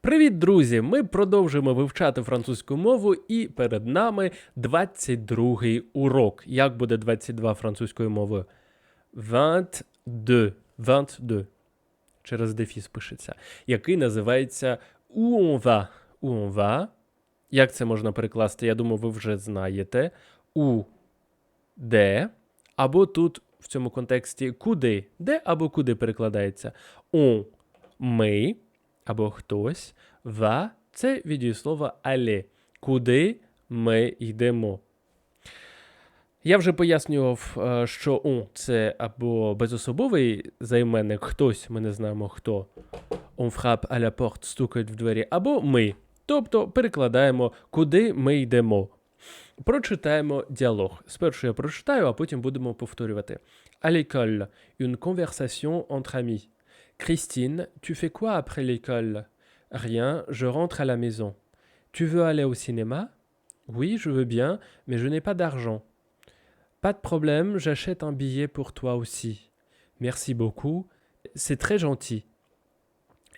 Привіт, друзі! Ми продовжуємо вивчати французьку мову, і перед нами 22-й урок. Як буде 22 французькою мовою? 22. 22. Через дефіс пишеться. Який називається on va? On va? Як це можна перекласти? Я думаю, ви вже знаєте. У де? Або тут в цьому контексті куди? Де або куди перекладається? On ми або хтось. Va – це від дієслова. Куди ми йдемо. Я вже пояснював, е, що on – це або безособовий займенник, хтось, ми не знаємо хто. On frappe à la porte, стукають в двері, або ми. Тобто перекладаємо, куди ми йдемо. Прочитаємо діалог. Спершу я прочитаю, а потім будемо повторювати. À l'école, une conversation entre amis. Christine, tu fais quoi après l'école? Rien, je rentre à la maison. Tu veux aller au cinéma? Oui, je veux bien, mais je n'ai pas d'argent. Pas de problème, j'achète un billet pour toi aussi. Merci beaucoup, c'est très gentil.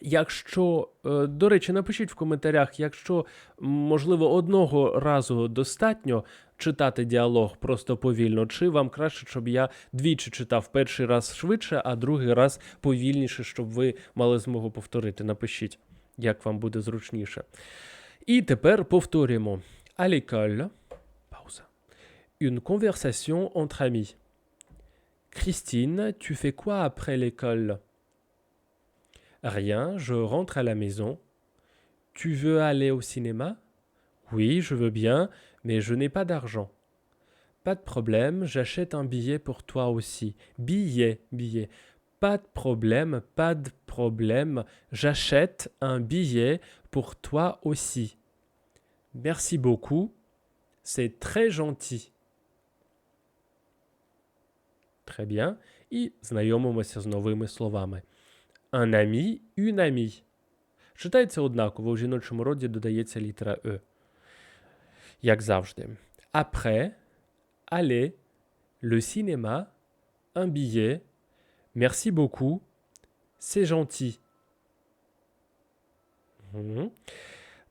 Якщо, е, до речі, напишіть в коментарях, якщо, можливо, одного разу достатньо читати діалог просто повільно, чи вам краще, щоб я двічі читав перший раз швидше, а другий раз повільніше, щоб ви мали змогу повторити. Напишіть, як вам буде зручніше. І тепер повторюємо. À l'école, пауза. Une conversation entre amis. Christine, tu fais quoi après l'école Rien, je rentre à la maison. Tu veux aller au cinéma Oui, je veux bien, mais je n'ai pas d'argent. Pas de problème, j'achète un billet pour toi aussi. Billet, billet. Pas de problème, pas de problème, j'achète un billet pour toi aussi. Merci beaucoup, c'est très gentil. Très bien. І знайомимося з новими словами. Un ami, une amie. Читається однаково, у жіночому роді додається літера Е. Як завжди. Après, aller, le cinéma, un billet, merci beaucoup, c'est gentil.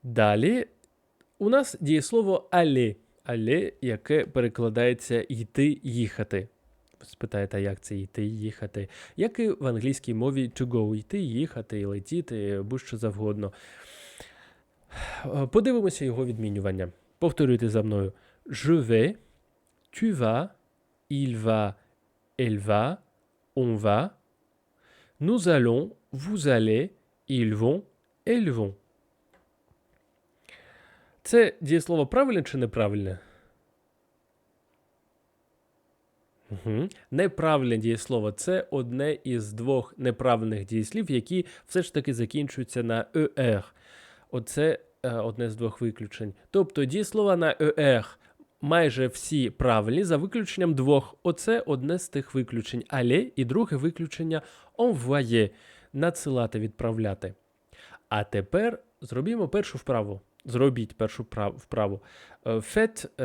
Далі у нас дієслово aller. Aller, яке перекладається йти, їхати. Спитаєте, як це йти, їхати? Як і в англійській мові to go, йти, їхати, летіти, будь-що завгодно. Подивимося його відмінювання. Повторюйте за мною. Je vais, tu vas, il va, elle va, on va. Nous allons, vous allez, ils vont, elles vont. Це дієслово правильне чи неправильне? Угу. Неправильне дієслово це одне із двох неправильних дієслів, які все ж таки закінчуються на «er». Оце е, одне з двох виключень. Тобто дієслова на «er» майже всі правильні, за виключенням двох. Оце одне з тих виключень. Але і друге виключення envoyer – надсилати, відправляти. А тепер зробімо першу вправу. Зробіть першу вправу. Е, Faites е,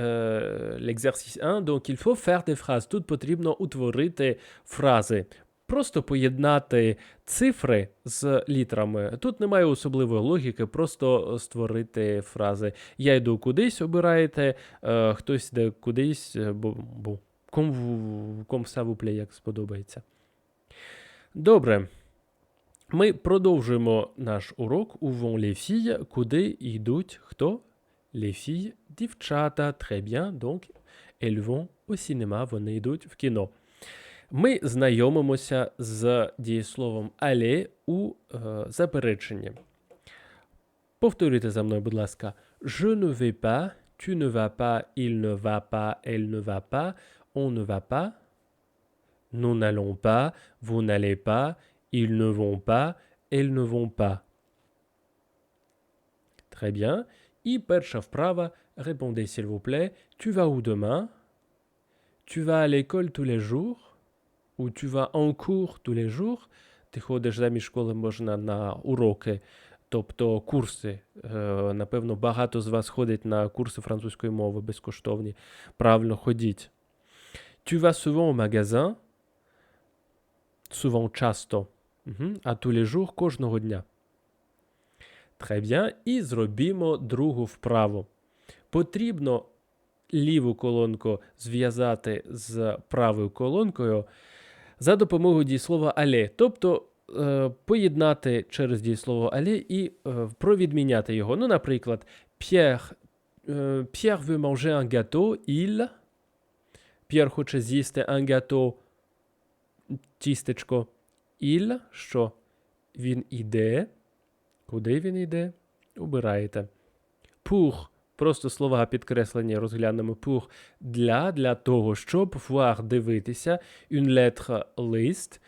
l'exercice 1, donc il faut faire des phrases. Тут потрібно утворити фрази. Просто поєднати цифри з літерами. Тут немає особливої логіки, просто створити фрази. Я йду кудись, обираєте, е, хтось йде кудись, бо, бо ком, ком vous як сподобається. Добре. Ми продовжуємо наш урок у les filles, куди йдуть хто? Filles, дівчата, cinéma, вони йдуть в кіно. Ми знайомимося з дієсловом aller у е, запереченні. Повторюйте за мною, будь ласка. Pas, il ne va pas, elle ne va pas, on ne va pas. Nous n'allons pas, vous n'allez pas, ils ne vont pas, elles ne vont pas. Très bien. І перша вправа. Répondez s'il vous plaît. Tu vas où demain? Tu vas à l'école tous les jours? Ou tu vas en cours tous les jours? Ти ходиш замість школи можна на уроки, тобто курси. Е, напевно, багато з вас ходить на курси французької мови безкоштовні. Правильно ходіть. Tu vas souvent au magasin? Souvent часто. А les кожного дня. Bien. І зробімо другу вправу. Потрібно ліву колонку зв'язати з правою колонкою за допомогою дієслова але. Тобто е, поєднати через дієслово але і е, провідміняти його. Ну, наприклад, Pierre, е, Pierre veut manger un gâteau, il. Pierre хоче з'їсти un gâteau, тістечко. Il, що він іде. Куди він іде? Убираєте. Pour, просто слова підкреслені розглянемо. Pour для, для того, щоб voir дивитися. Une lettre лист.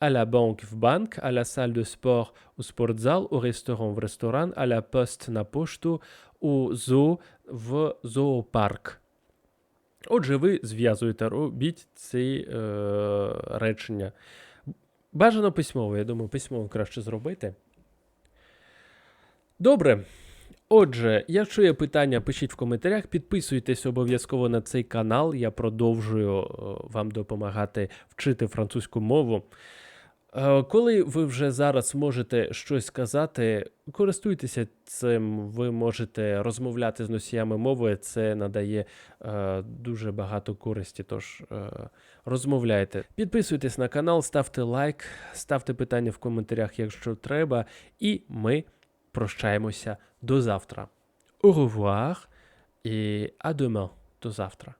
À la banque в банк, à la salle de sport у спортзал, у ресторан в ресторан, à la poste на пошту, у зоо в зоопарк. Отже, ви зв'язуєте, робіть ці е, речення. Бажано письмово, я думаю, письмово краще зробити. Добре. Отже, якщо є питання, пишіть в коментарях, підписуйтесь обов'язково на цей канал. Я продовжую е, вам допомагати вчити французьку мову. Е, Коли ви вже зараз можете щось сказати, користуйтеся цим, ви можете розмовляти з носіями мови, це надає е, дуже багато користі. Тож е, розмовляйте. Підписуйтесь на канал, ставте лайк, ставте питання в коментарях, якщо треба, і ми прощаємося до завтра. Au revoir і à demain. До завтра.